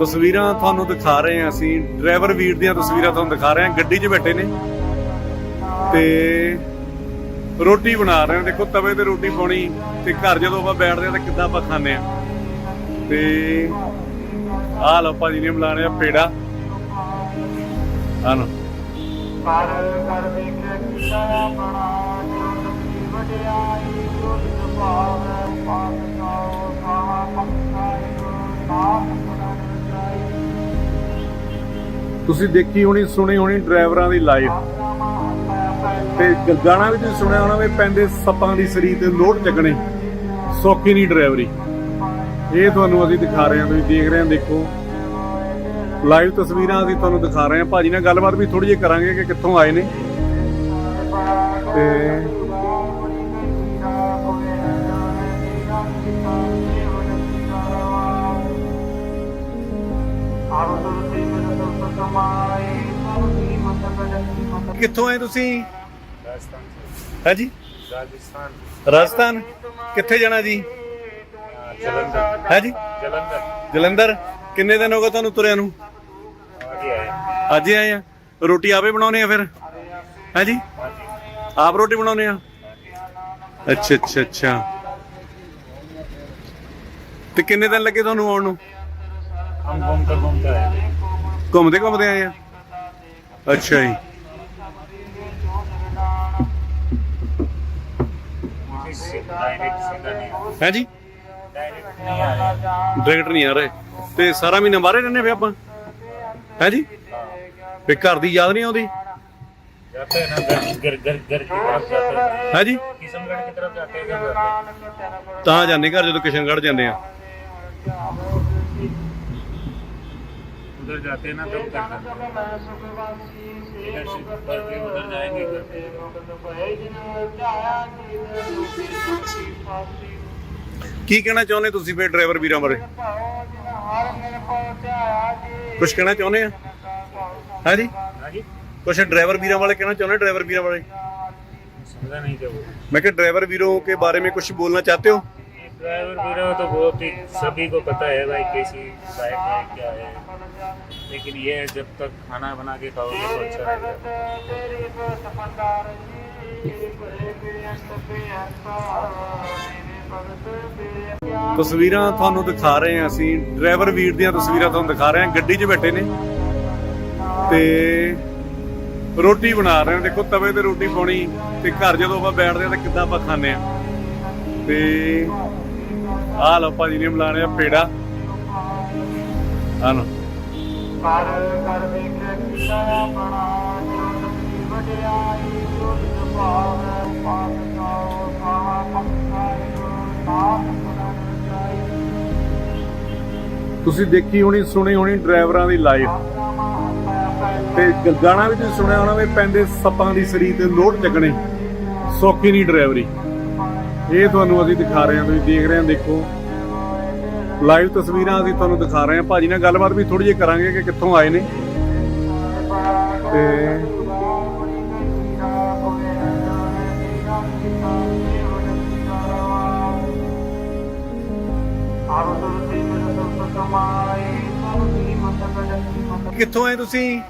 ਤਸਵੀਰਾਂ ਤੁਹਾਨੂੰ ਦਿਖਾ ਰਹੇ ਹਾਂ ਅਸੀਂ। ਡਰਾਈਵਰ ਵੀਰ ਦੀਆਂ ਤਸਵੀਰਾਂ ਤੁਹਾਨੂੰ ਦਿਖਾ ਰਹੇ ਹਾਂ। ਗੱਡੀ 'ਚ ਬੈਠੇ ਨੇ। ਤੇ ਰੋਟੀ ਬਣਾ ਰਹੇ ਨੇ ਦੇਖੋ, ਤਵੇ ਤੇ ਰੋਟੀ ਪਾਉਣੀ ਤੇ ਘਰ ਜਦੋਂ ਆਪਾਂ ਬੈਠਦੇ ਆ ਤਾਂ ਕਿੱਦਾਂ ਆਪਾਂ ਖਾਂਦੇ ਆ ਤੇ ਆਹ ਲਓ ਭਾਜੀ ਨੇ ਬੁਲਾਣੇ ਆ ਪੇੜਾ। ਆਹ ਕਰ ਕਰ ਵੇਖਿਆ ਕੀਤਾ ਆਪਣਾ ਤੁਸੀਂ ਦੇਖੀ ਹੋਣੀ, ਸੁਣੀ ਹੋਣੀ ਡਰਾਈਵਰਾਂ ਦੀ ਲਾਈਫ ਤੇ ਗਾਣਾ ਵੀ ਤੁਸੀਂ ਸੁਣਿਆ ਹੋਣਾ ਵੀ ਪੈਂਦੇ ਸੱਪਾਂ ਦੀ ਸਰੀਰ ਤੇ ਲੋਡ ਚੱਕਣੇ। ਸੌਖੀ ਨਹੀਂ ਡਰਾਈਵਰੀ। ਇਹ ਤੁਹਾਨੂੰ ਅਸੀਂ ਦਿਖਾ ਰਹੇ ਹਾਂ, ਤੁਸੀਂ ਦੇਖ ਰਹੇ ਹੋ, ਦੇਖੋ। ਲਾਈਵ ਤਸਵੀਰਾਂ ਅਸੀਂ ਤੁਹਾਨੂੰ ਦਿਖਾ ਰਹੇ ਹਾਂ। ਭਾਜੀ ਨਾਲ ਗੱਲਬਾਤ ਵੀ ਥੋੜੀ ਜਿਹੀ ਕਰਾਂਗੇ ਕਿ ਕਿੱਥੋਂ ਆਏ ਨੇ। ਤੇ ਕਿੱਥੋਂ ਆਏ ਤੁਸੀਂ ਕਿੱਥੋਂ ਆਏ ਤੁਸੀਂ? ਰਾਜਸਥਾਨ ਹਾਂਜੀ। ਰਾਜਸਥਾਨ। ਰਾਜਸਥਾਨ? ਕਿੱਥੇ ਜਾਣਾ ਜੀ? ਜਲੰਧਰ। ਹਾਂਜੀ। ਜਲੰਧਰ। ਜਲੰਧਰ? ਕਿੰਨੇ ਦਿਨ ਹੋ ਗਏ ਤੁਹਾਨੂੰ ਤੁਰਿਆਂ ਨੂੰ? ਅੱਜ ਹੀ ਆਏ ਆ। ਰੋਟੀ ਆਪੇ ਬਣਾਉਨੇ ਆ ਫਿਰ? ਹਾਂਜੀ। ਆਪ ਰੋਟੀ ਬਣਾਉਣੇ ਆ? ਅੱਛਾ ਅੱਛਾ ਅੱਛਾ। ਤੇ ਕਿੰਨੇ ਦਿਨ ਲੱਗੇ ਤੁਹਾਨੂੰ ਆਉਣ ਨੂੰ? ਹਮ ਘੁੰਮ ਕਰ ਘੁੰਮ ਆਏ। ਘੁੰਮਦੇ ਘੁੰਮਦੇ ਆਏ ਆ ਅੱਛਾ ਜੀ डायरेक्ट सीधा नहीं ਹੈ ਜੀ डायरेक्ट नहीं आ रहे ਡਾਇਰੈਕਟ ਨਹੀਂ ਆ ਰਹੇ ਤੇ ਸਾਰਾ ਮਹੀਨਾ ਬਾਹਰੇ ਰਹਿੰਦੇ ਫੇ ਆਪਾਂ ਹੈ ਜੀ ਫੇ ਘਰ ਦੀ ਯਾਦ ਨਹੀਂ ਆਉਂਦੀ जाते हैं ना घर घर घर घर की तरफ जाते हैं ਹੈ ਜੀ किशनगढ़ की तरफ जाते हैं जब जाते हैं ਤਾਂ ਜਾਂਦੇ ਘਰ ਜਦੋਂ ਕਿਸ਼ਨਗੜ੍ਹ ਜਾਂਦੇ ਆ उधर जाते हैं ना तब तक बढ़ते उधर जाएंगे ਕੀ ਕਹਿਣਾ ਚਾਹੁੰਦੇ ਤੁਸੀਂ ਫੇ ਡਰਾਈਵਰ ਵੀਰਾਂ ਬਾਰੇ? ਕੁਝ ਕਹਿਣਾ ਚਾਹੁੰਦੇ ਆ? ਹਾਂਜੀ? ਕੁਝ ਡਰਾਈਵਰ ਵੀਰਾਂ ਵਾਲੇ ਕਹਿਣਾ ਚਾਹੁੰਦੇ ਡਰਾਈਵਰ ਵੀਰਾਂ ਵਾਲੇ ਸਮਝਾ ਨਹੀਂ ਚਾਹੋ ਮੈਂ ਕਿ ਡਰਾਈਵਰ ਵੀਰੋਂ ਕੇ ਬਾਰੇ ਮੇਂ ਕੁਝ ਬੋਲਣਾ ਚਾਹਤੇ ਹੋ? ड्राइवर वीरों तो बहुत ही सभी को पता है भाई कैसी बाइक है क्या है लेकिन ये है जब तक खाना बना के खाओगे तो अच्छा रहेगा ਤਸਵੀਰਾਂ ਤੁਹਾਨੂੰ ਦਿਖਾ ਰਹੇ ਹਾਂ ਅਸੀਂ ਡਰਾਈਵਰ ਵੀਰ ਦੀਆਂ ਤਸਵੀਰਾਂ ਤੁਹਾਨੂੰ ਦਿਖਾ ਰਹੇ ਹਾਂ ਗੱਡੀ 'ਚ ਬੈਠੇ ਨੇ ਤੇ ਰੋਟੀ ਬਣਾ ਰਹੇ ਨੇ ਦੇਖੋ ਤਵੇ ਤੇ ਰੋਟੀ ਪਾਉਣੀ ਤੇ ਘਰ ਜਦੋਂ ਆਪਾਂ ਬੈਠਦੇ ਆ ਤਾਂ ਕਿੱਦਾਂ ਆਪਾਂ ਖਾਂਦੇ ਆ ਤੇ ਆਹ ਲਓ ਭਾਜੀ ਨੇ ਬੁਲਾਣੇ ਆ ਪੇੜਾ। ਲਓ। ਕਰ ਕਰ ਕੀਤਾ ਵਡਿਆਈ ਪਾਸ ਸਾਹਾ ਨਾਮ ਤੁਸੀਂ ਦੇਖੀ ਹੋਣੀ ਸੁਣੀ ਹੋਣੀ ਡਰਾਈਵਰਾਂ ਦੀ ਲਾਈਫ ਤੇ ਗਾਣਾ ਵੀ ਤੁਸੀਂ ਸੁਣਿਆ ਹੋਣਾ ਵੀ ਪੈਂਦੇ ਸੱਪਾਂ ਦੀ ਸਰੀਰ ਤੇ ਲੋਡ ਚੱਕਣੇ। ਸੌਖੀ ਨਹੀਂ ਡਰਾਈਵਰੀ। ਇਹ ਤੁਹਾਨੂੰ ਅਸੀਂ ਦਿਖਾ ਰਹੇ ਹਾਂ, ਤੁਸੀਂ ਦੇਖ ਰਹੇ ਹੋ, ਦੇਖੋ। ਲਾਈਵ ਤਸਵੀਰਾਂ ਅਸੀਂ ਤੁਹਾਨੂੰ ਦਿਖਾ ਰਹੇ ਹਾਂ। ਭਾਜੀ ਨਾਲ ਗੱਲਬਾਤ ਵੀ ਥੋੜੀ ਜਿਹੀ ਕਰਾਂਗੇ ਕਿ ਕਿੱਥੋਂ ਆਏ ਨੇ। ਤੇ ਕਿੱਥੋਂ ਆਏ ਤੁਸੀਂ?